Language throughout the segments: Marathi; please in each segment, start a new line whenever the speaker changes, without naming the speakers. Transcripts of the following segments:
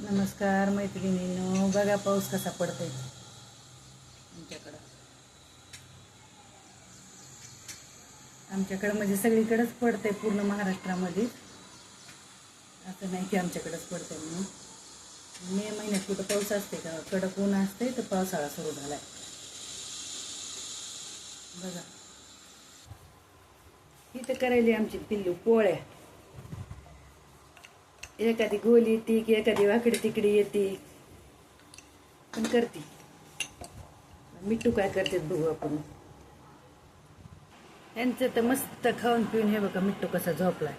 नमस्कार मैत्रिणींनो. बघा पाऊस कसा पडतोय. आमच्याकडं. आमच्याकडं म्हणजे सगळीकडेच पडतंय पूर्ण महाराष्ट्रामध्ये. असं नाही की आमच्याकडेच पडतंय म्हणून. मे महिन्यात कुठं पाऊस असते का? कडक ऊन असते तर पावसाळा सुरू झाला आहे बघा. इथं करायली आमची पिल्लू पोळ्या. एखादी गोल येते की एखादी वाकडी तिकडी येते. पण करते. मिठू काय करते बघू आपण. यांचं तर मस्त खाऊन पिऊन हे बघा मिठू कसा झोपलाय.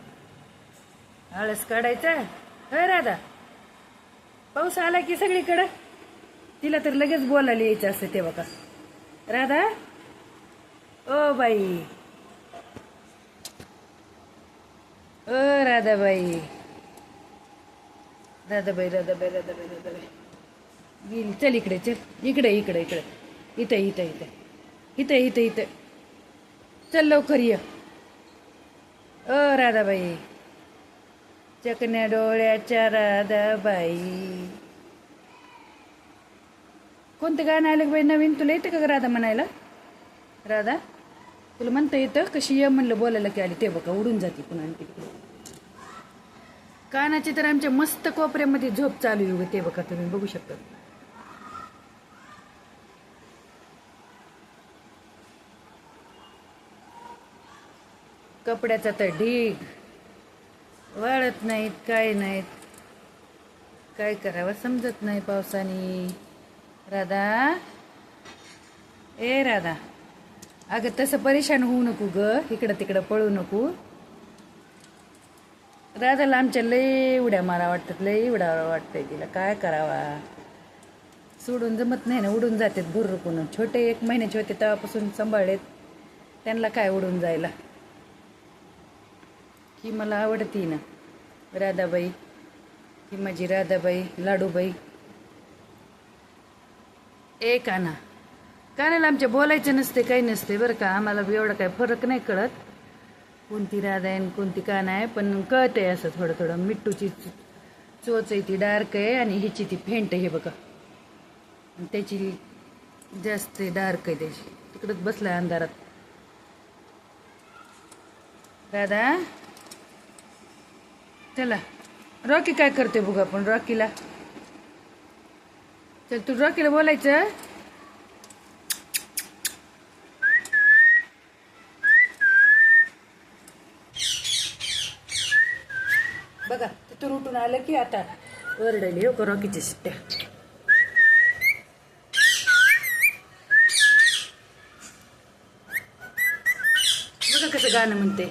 आळस काढायचा? होय राधा? पाऊस आला की सगळीकडं? तिला तर लगेच बोलायला यायचं असतं ते बघा. राधा? O by. ओ राधाबाई. राधाबाई राधाबाई राधाबाई राधाबाई गेली. चल इकडे चल. इकडे इकडे इकडे. इथं इथं इथं. इथं इथं इथं. चल लवकर ये. ओ राधाबाई चकण्या डोळ्याच्या राधाबाई कोणतं गाणं आलं बाई नवीन? तुला येतं का ग राधा म्हणायला? राधा तुला म्हणता येतं? कशी ये म्हणलं बोलायला की आली. ते बघा उडून जाते पुन्हा आणखी तिकडे. कानाची तर आमच्या मस्त कोपऱ्यामध्ये झोप चालू आहे ते बघा तुम्ही बघू शकता. कपड्याचा तर ढीग. वाढत नाहीत काय नाहीत. काय करावं समजत नाही पावसाने. राधा. ए राधा. अगं तसं परेशान होऊ नको ग. इकडं तिकडं पळू नको. राधाला आमच्या लई उड्या मारा वाटतात लई उड्या वाटतंय तिला. काय करावा? सोडून जमत नाही ना उडून जातात भुरकून छोटे एक महिन्याचे होते तेव्हापासून सांभाळलेत. त्यांना काय उडून जायला? ही मला आवडती ना. राधाबाई ही माझी राधाबाई लाडूबाई. ए काना कानाला आमच्या बोलायचं नसते काही नसते बरं का? आम्हाला एवढं एवढा फरक नाही कळत. कोणती राधा आहे आणि कोणती कान आहे पण कळतंय असं थोडं थोडं. मिट्टूची चोच आहे ती डार्क आहे आणि हिची ती फेंट आहे बघा. त्याची जास्त डार्क आहे त्याची. तिकडंच बसला अंधारात. राधा? चला. रॉकी काय करते बघ आपण रॉकीला? चल तू रॉकीला बोलायचं? बघा तिथून उठून आलं की आता ओरडली हो रॉकीची सुट्ट्या शिट्ट्या. बघा कसं गाणं म्हणते.